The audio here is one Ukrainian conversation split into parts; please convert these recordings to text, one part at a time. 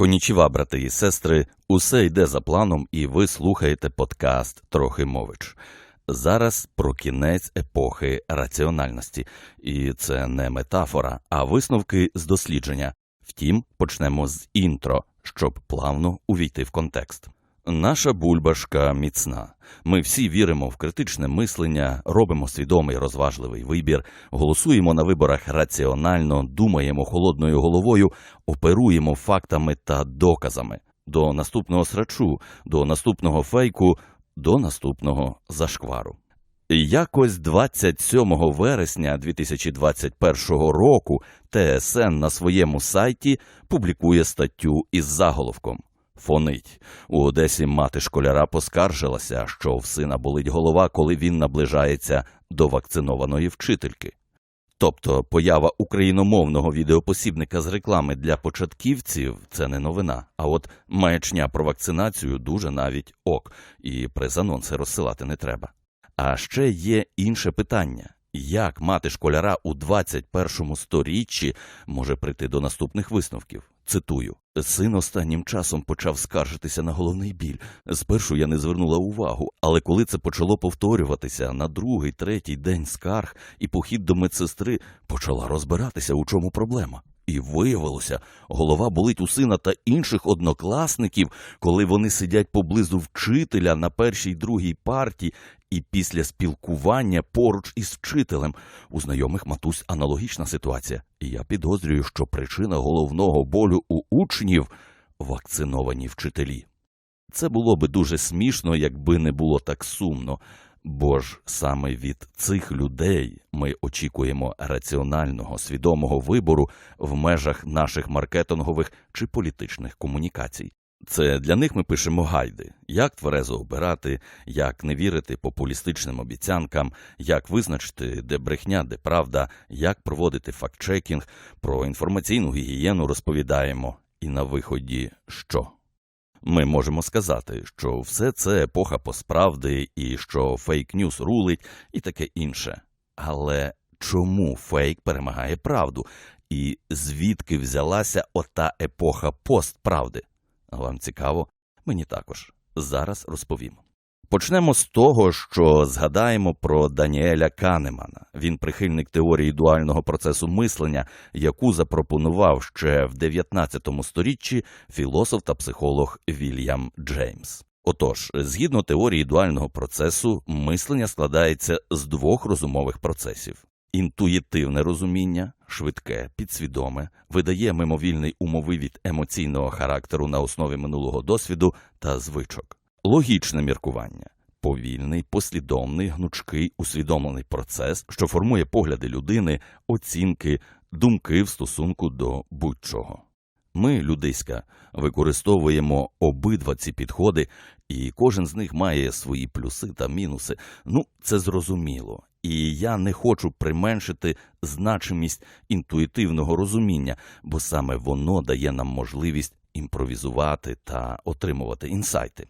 Конічіва, брати і сестри, усе йде за планом, і ви слухаєте подкаст Трохи мович. Зараз про кінець епохи раціональності, і це не метафора, а висновки з дослідження. Втім, почнемо з інтро, щоб плавно увійти в контекст. Наша бульбашка міцна. Ми всі віримо в критичне мислення, робимо свідомий розважливий вибір, голосуємо на виборах раціонально, думаємо холодною головою, оперуємо фактами та доказами. До наступного срачу, до наступного фейку, до наступного зашквару. Якось 27 вересня 2021 року ТСН на своєму сайті публікує статтю із заголовком Фонить. У Одесі мати школяра поскаржилася, що в сина болить голова, коли він наближається до вакцинованої вчительки. Тобто поява україномовного відеопосібника з реклами для початківців це не новина. А от маячня про вакцинацію дуже навіть ок, і прес-анонси розсилати не треба. А ще є інше питання: як мати школяра у 21 сторіччі може прийти до наступних висновків? Цитую: син останнім часом почав скаржитися на головний біль. Спершу я не звернула увагу, але коли це почало повторюватися на другий, третій день скарг і похід до медсестри, почала розбиратися, у чому проблема. І виявилося, голова болить у сина та інших однокласників, коли вони сидять поблизу вчителя на першій другій парті, і після спілкування поруч із вчителем у знайомих матусь аналогічна ситуація. І я підозрюю, що причина головного болю у учнів вакциновані вчителі. Це було би дуже смішно, якби не було так сумно. Бо ж саме від цих людей ми очікуємо раціонального свідомого вибору в межах наших маркетингових чи політичних комунікацій. Це для них ми пишемо гайди, як тверезо обирати, як не вірити популістичним обіцянкам, як визначити, де брехня, де правда, як проводити фактчекінг, про інформаційну гігієну розповідаємо. І на виході що? Ми можемо сказати, що все це епоха посправди і що фейк-ньюс рулить і таке інше. Але чому фейк перемагає правду? І звідки взялася ота епоха постправди? Вам цікаво? Мені також. Зараз розповім. Почнемо з того, що згадаємо про Даніеля Канемана. Він прихильник теорії дуального процесу мислення, яку запропонував ще в 19 сторіччі філософ та психолог Вільям Джеймс. Отож, згідно теорії дуального процесу, мислення складається з двох розумових процесів. Інтуїтивне розуміння, швидке, підсвідоме, видає мимовільний умовивід емоційного характеру на основі минулого досвіду та звичок. Логічне міркування повільний, послідовний, гнучкий, усвідомлений процес, що формує погляди людини, оцінки, думки в стосунку до будь-чого. Ми, людиська, використовуємо обидва ці підходи, і кожен з них має свої плюси та мінуси. Ну, це зрозуміло. І я не хочу применшити значимість інтуїтивного розуміння, бо саме воно дає нам можливість імпровізувати та отримувати інсайти.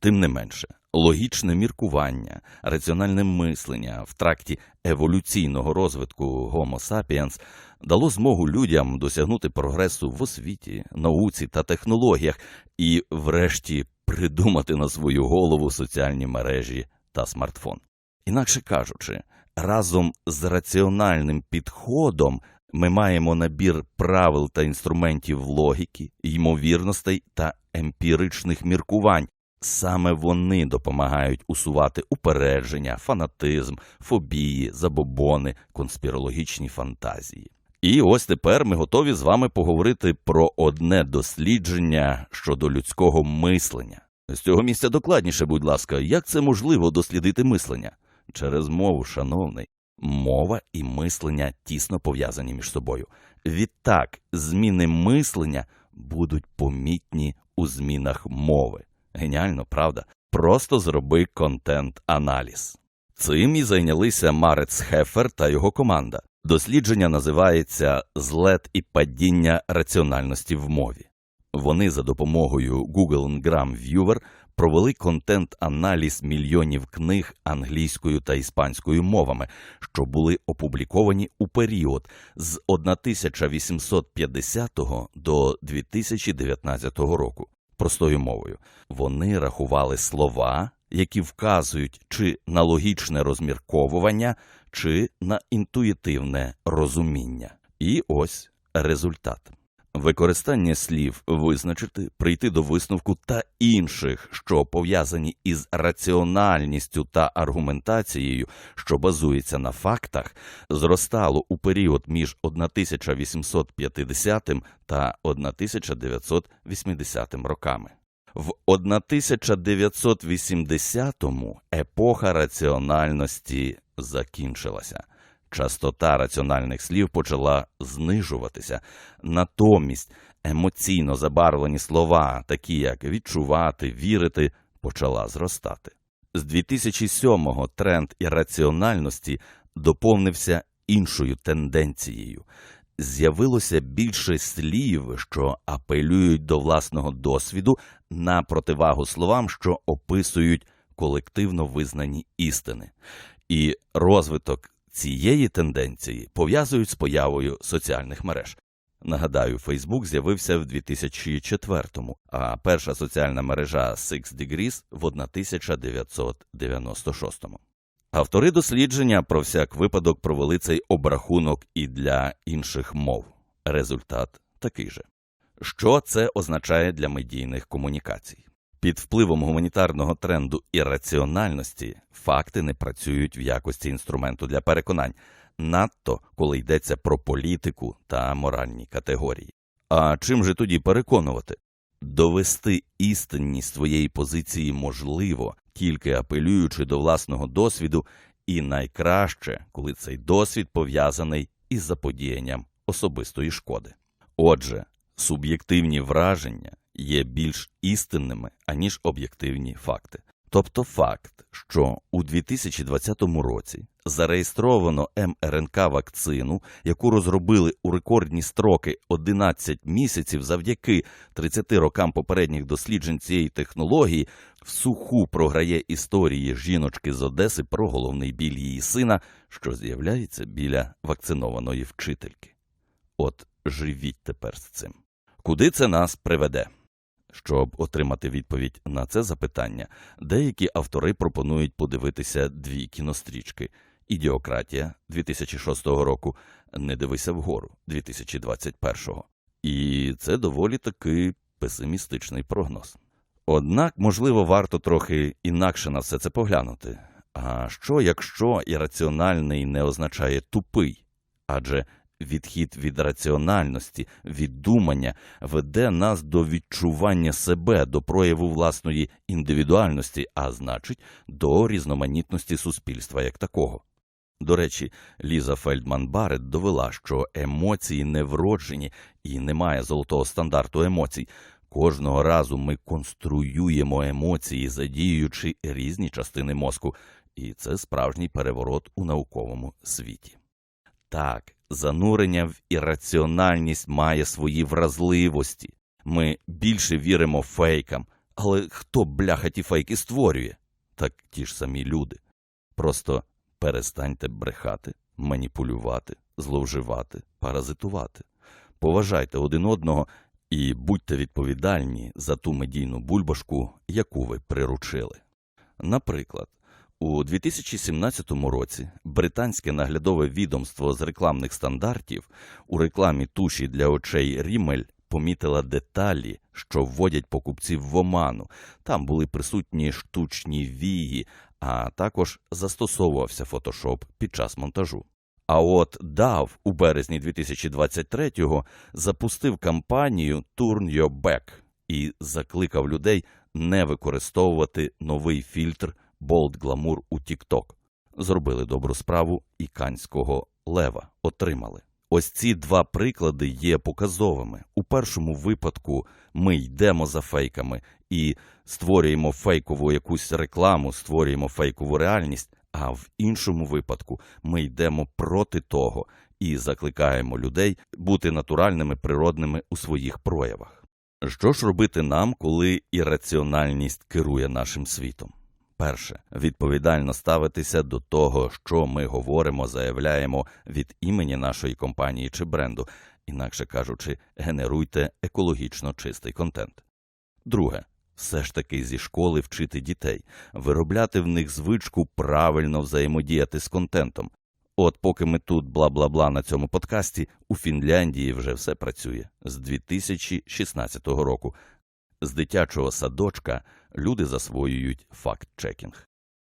Тим не менше, логічне міркування, раціональне мислення в тракті еволюційного розвитку Homo sapiens дало змогу людям досягнути прогресу в освіті, науці та технологіях і, врешті, придумати на свою голову соціальні мережі та смартфон. Інакше кажучи, разом з раціональним підходом ми маємо набір правил та інструментів логіки, ймовірностей та емпіричних міркувань. Саме вони допомагають усувати упередження, фанатизм, фобії, забобони, конспірологічні фантазії. І ось тепер ми готові з вами поговорити про одне дослідження щодо людського мислення. З цього місця докладніше, будь ласка, як це можливо дослідити мислення? Через мову, шановний. Мова і мислення тісно пов'язані між собою. Відтак, зміни мислення будуть помітні у змінах мови. Геніально, правда? Просто зроби контент-аналіз. Цим і зайнялися Марец Хефер та його команда. Дослідження називається Злет і падіння раціональності в мові. Вони за допомогою Google Ngram Viewer провели контент-аналіз мільйонів книг англійською та іспанською мовами, що були опубліковані у період з 1850 до 2019 року. Простою мовою, вони рахували слова, які вказують чи на логічне розмірковування, чи на інтуїтивне розуміння. І ось результат. Використання слів визначити, прийти до висновку та інших, що пов'язані із раціональністю та аргументацією, що базується на фактах, зростало у період між 1850 та 1980 роками. В 1980-му епоха раціональності закінчилася. Частота раціональних слів почала знижуватися. Натомість емоційно забарвлені слова, такі як відчувати, вірити, почала зростати. З 2007-го тренд ірраціональності доповнився іншою тенденцією. З'явилося більше слів, що апелюють до власного досвіду на противагу словам, що описують колективно визнані істини. І розвиток цієї тенденції пов'язують з появою соціальних мереж. Нагадаю, Фейсбук з'явився в 2004-му, а перша соціальна мережа Six Degrees в 1996-му. Автори дослідження про всяк випадок провели цей обрахунок і для інших мов. Результат такий же. Що це означає для медійних комунікацій? Під впливом гуманітарного тренду і раціональності факти не працюють в якості інструменту для переконань, надто коли йдеться про політику та моральні категорії. А чим же тоді переконувати? Довести істинність своєї позиції можливо, тільки апелюючи до власного досвіду, і найкраще, коли цей досвід пов'язаний із заподіянням особистої шкоди. Отже, суб'єктивні враження є більш істинними, аніж об'єктивні факти. Тобто факт, що у 2020 році зареєстровано МРНК-вакцину, яку розробили у рекордні строки 11 місяців завдяки 30 рокам попередніх досліджень цієї технології, в суху програє історії жіночки з Одеси про головний біль її сина, що з'являється біля вакцинованої вчительки. От живіть тепер з цим. Куди це нас приведе? Щоб отримати відповідь на це запитання, деякі автори пропонують подивитися дві кінострічки: Ідіократія 2006 року, Не дивися вгору 2021. І це доволі таки песимістичний прогноз. Однак, можливо, варто трохи інакше на все це поглянути. А що, якщо ірраціональний не означає тупий? Адже Відхід від раціональності, від думання веде нас до відчування себе, до прояву власної індивідуальності, а значить, до різноманітності суспільства як такого. До речі, Ліза Фельдман Барет довела, що емоції не вроджені і немає золотого стандарту емоцій. Кожного разу ми конструюємо емоції, задіюючи різні частини мозку, і це справжній переворот у науковому світі. Так, занурення в ірраціональність має свої вразливості. Ми більше віримо фейкам, але хто бляха ті фейки створює? Так ті ж самі люди. Просто перестаньте брехати, маніпулювати, зловживати, паразитувати. Поважайте один одного і будьте відповідальні за ту медійну бульбашку, яку ви приручили. Наприклад, у 2017 році британське наглядове відомство з рекламних стандартів у рекламі туші для очей Рімель помітила деталі, що вводять покупців в оману. Там були присутні штучні вії, а також застосовувався фотошоп під час монтажу. А от DAV у березні 2023-го запустив кампанію Turn Your Back і закликав людей не використовувати новий фільтр Болт Гламур у Тікток. Зробили добру справу і канського лева отримали. Ось ці два приклади є показовими. У першому випадку ми йдемо за фейками і створюємо фейкову якусь рекламу, створюємо фейкову реальність. А в іншому випадку ми йдемо проти того і закликаємо людей бути натуральними, природними у своїх проявах. Що ж робити нам, коли ірраціональність керує нашим світом? Перше, відповідально ставитися до того, що ми говоримо, заявляємо від імені нашої компанії чи бренду, інакше кажучи, генеруйте екологічно чистий контент. Друге, все ж таки зі школи вчити дітей, виробляти в них звичку правильно взаємодіяти з контентом. От поки ми тут бла-бла-бла на цьому подкасті, у Фінляндії вже все працює з 2016 року. З дитячого садочка люди засвоюють факт-чекінг.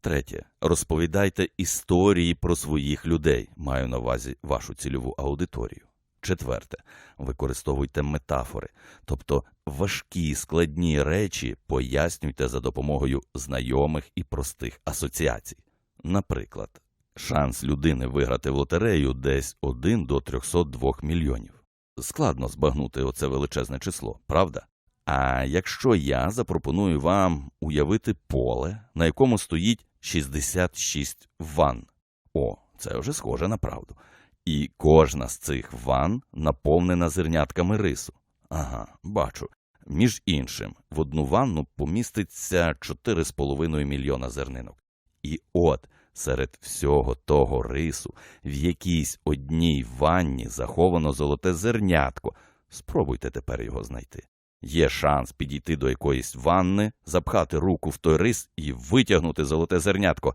Третє. Розповідайте історії про своїх людей, маю на увазі вашу цільову аудиторію. Четверте. Використовуйте метафори, тобто важкі складні речі пояснюйте за допомогою знайомих і простих асоціацій. Наприклад, шанс людини виграти в лотерею десь 1 до 302 мільйонів. Складно збагнути оце величезне число, правда? А якщо я запропоную вам уявити поле, на якому стоїть 66 ванн. О, це вже схоже на правду. І кожна з цих ванн наповнена зернятками рису. Ага, бачу. Між іншим, в одну ванну поміститься 4,5 мільйона зернинок. І от серед всього того рису в якійсь одній ванні заховано золоте зернятко. Спробуйте тепер його знайти. Є шанс підійти до якоїсь ванни, запхати руку в той рис і витягнути золоте зернятко,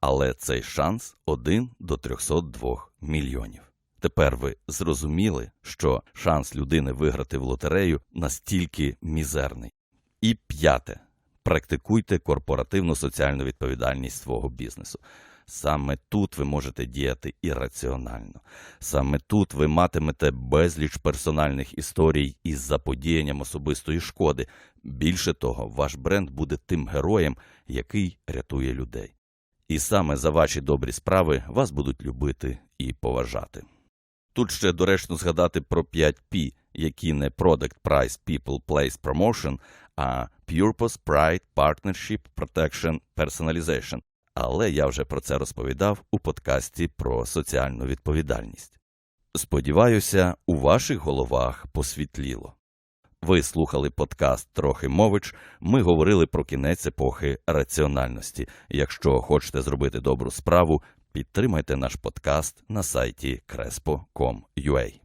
але цей шанс 1 до 302 мільйонів. Тепер ви зрозуміли, що шанс людини виграти в лотерею настільки мізерний. І п'яте. Практикуйте корпоративну соціальну відповідальність свого бізнесу. Саме тут ви можете діяти ірраціонально. Саме тут ви матимете безліч персональних історій із заподіянням особистої шкоди. Більше того, ваш бренд буде тим героєм, який рятує людей. І саме за ваші добрі справи вас будуть любити і поважати. Тут ще доречно згадати про 5P, які не Product, Price, People, Place, Promotion, а Purpose, Pride, Partnership, Protection, Personalization. Але я вже про це розповідав у подкасті про соціальну відповідальність. Сподіваюся, у ваших головах посвітліло. Ви слухали подкаст Трохи мович. Ми говорили про кінець епохи раціональності. Якщо хочете зробити добру справу, підтримайте наш подкаст на сайті crespo.com.ua.